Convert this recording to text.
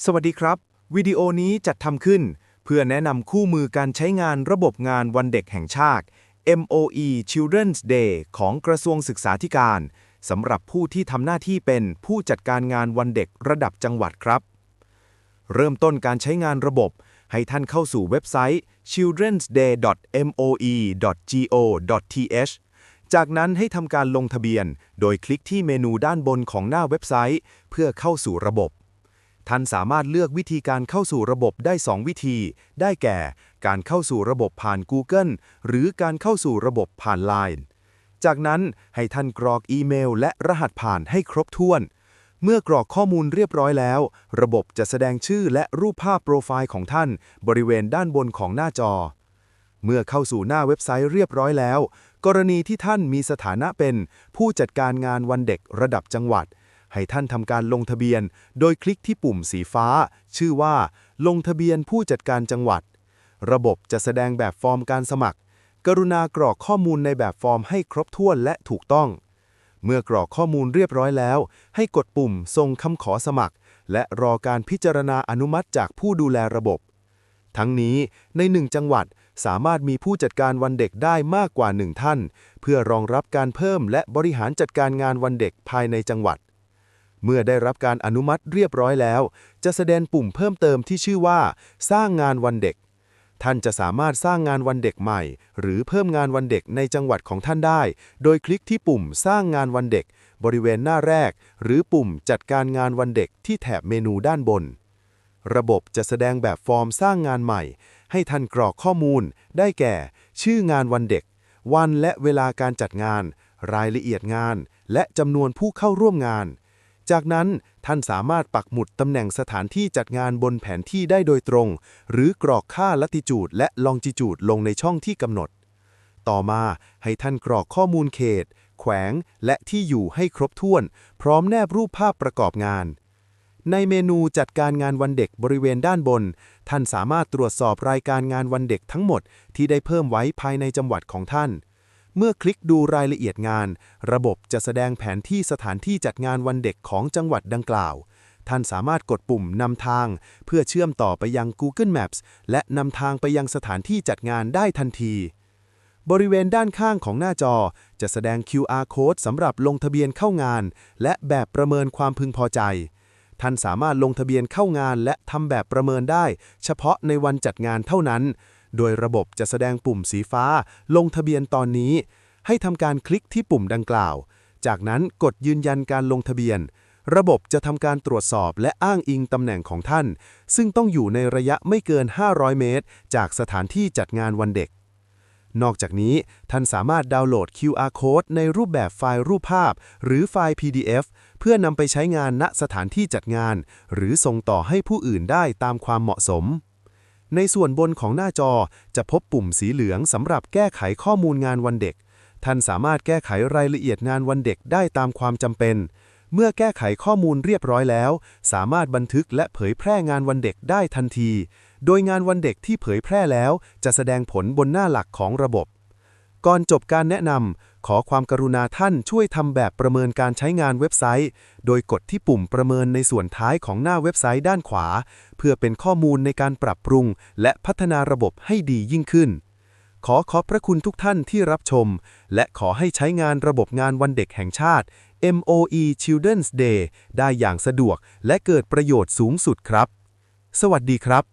สวัสดีครับ วิดีโอนี้จัดทำขึ้น เพื่อแนะนำคู่มือการใช้งานระบบงานวันเด็กแห่งชาติ MOE Children's Day ของกระทรวงศึกษาธิการสำหรับผู้ที่ทำหน้าที่เป็นผู้จัดการงานวันเด็กระดับจังหวัดครับ เริ่มต้นการใช้งานระบบ ให้ท่านเข้าสู่เว็บไซต์ childrensday.moe.go.th จากนั้นให้ทำการลงทะเบียน โดยคลิกที่เมนูด้านบนของหน้าเว็บไซต์ เพื่อเข้าสู่ระบบ ท่านสามารถเลือกวิธีการเข้าสู่ระบบได้ 2 วิธี ได้แก่ การเข้าสู่ระบบผ่าน Google หรือการเข้าสู่ระบบผ่าน Line จากนั้นให้ท่านกรอกอีเมล และรหัสผ่านให้ครบถ้วน เมื่อกรอกข้อมูลเรียบร้อยแล้ว ระบบจะแสดงชื่อและรูปภาพโปรไฟล์ของท่าน บริเวณด้านบนของหน้าจอ เมื่อเข้าสู่หน้าเว็บไซต์เรียบร้อยแล้ว กรณีที่ท่านมีสถานะเป็น ผู้จัดการงานวันเด็กระดับจังหวัด ให้ท่านทำการลงทะเบียน โดยคลิกที่ปุ่มสีฟ้า ชื่อว่า ลงทะเบียนผู้จัดการจังหวัด ระบบจะแสดงแบบฟอร์มการสมัคร กรุณากรอกข้อมูลในแบบฟอร์มให้ครบถ้วนและถูกต้อง เมื่อกรอกข้อมูลเรียบร้อยแล้ว ให้กดปุ่มส่งคำขอสมัคร และรอการพิจารณาอนุมัติจากผู้ดูแลระบบ ทั้งนี้ในหนึ่งจังหวัดสามารถมีผู้จัดการวันเด็กได้มากกว่าหนึ่งท่าน เพื่อรองรับการเพิ่มและบริหารจัดการงานวันเด็กภายในจังหวัด เมื่อได้รับการอนุมัติเรียบร้อยแล้ว จะแสดงปุ่มเพิ่มเติมที่ชื่อว่า สร้างงานวันเด็ก ท่านจะสามารถสร้างงานวันเด็กใหม่ หรือเพิ่มงานวันเด็กในจังหวัดของท่านได้ โดยคลิกที่ปุ่มสร้างงานวันเด็ก บริเวณหน้าแรก หรือปุ่มจัดการงานวันเด็กที่แถบเมนูด้านบน ระบบจะแสดงแบบฟอร์มสร้างงานใหม่ ให้ท่านกรอกข้อมูล ได้แก่ ชื่องานวันเด็ก วันและเวลาการจัดงาน รายละเอียดงาน และจำนวนผู้เข้าร่วมงาน จากนั้นท่านสามารถปักหมุดตำแหน่งสถานที่จัดงานบนแผนที่ได้โดยตรง หรือกรอกค่าลัติจูดและลองจิจูดลงในช่องที่กำหนด ต่อมาให้ท่านกรอกข้อมูลเขต แขวง และที่อยู่ให้ครบถ้วน พร้อมแนบรูปภาพประกอบงาน ในเมนูจัดการงานวันเด็กบริเวณด้านบน ท่านสามารถตรวจสอบรายการงานวันเด็กทั้งหมดที่ได้เพิ่มไว้ภายในจังหวัดของท่าน เมื่อคลิกดูรายละเอียดงาน ระบบจะแสดงแผนที่สถานที่จัดงานวันเด็กของจังหวัดดังกล่าว ท่านสามารถกดปุ่มนำทาง เพื่อเชื่อมต่อไปยัง Google Maps และนำทางไปยังสถานที่จัดงานได้ทันที บริเวณด้านข้างของหน้าจอจะแสดง QR code สำหรับลงทะเบียนเข้างาน และแบบประเมินความพึงพอใจ ท่านสามารถลงทะเบียนเข้างานและทำแบบประเมินได้ เฉพาะในวันจัดงานเท่านั้น โดยระบบจะแสดงปุ่มสีฟ้า ลงทะเบียนตอนนี้ ให้ทำการคลิกที่ปุ่มดังกล่าว จากนั้นกดยืนยันการลงทะเบียน ระบบจะทำการตรวจสอบและอ้างอิงตำแหน่งของท่าน ซึ่งต้องอยู่ในระยะไม่เกิน 500 เมตร จากสถานที่จัดงานวันเด็กนอกจากนี้ท่านสามารถดาวน์โหลด QR code ในรูปแบบไฟล์รูปภาพ หรือไฟล์ PDF เพื่อนำไปใช้งานณสถานที่จัดงาน หรือส่งต่อให้ผู้อื่นได้ตามความเหมาะสม ในส่วนบนของหน้าจอจะพบปุ่มสีเหลืองสำหรับแก้ไขข้อมูลงานวันเด็ก ท่านสามารถแก้ไขรายละเอียดงานวันเด็กได้ตามความจำเป็น เมื่อแก้ไขข้อมูลเรียบร้อยแล้ว สามารถบันทึกและเผยแพร่งานวันเด็กได้ทันที โดยงานวันเด็กที่เผยแพร่แล้ว จะแสดงผลบนหน้าหลักของระบบ ก่อนจบการแนะนำขอความกรุณาท่านช่วยทำแบบประเมินการใช้งานเว็บไซต์ โดยกดที่ปุ่มประเมินในส่วนท้ายของหน้าเว็บไซต์ด้านขวา เพื่อเป็นข้อมูลในการปรับปรุง และพัฒนาระบบให้ดียิ่งขึ้น ขอขอบพระคุณทุกท่านที่รับชม และขอให้ใช้งานระบบงานวันเด็กแห่งชาติ MOE Children's Day ได้อย่างสะดวกและเกิดประโยชน์สูงสุดครับ สวัสดีครับ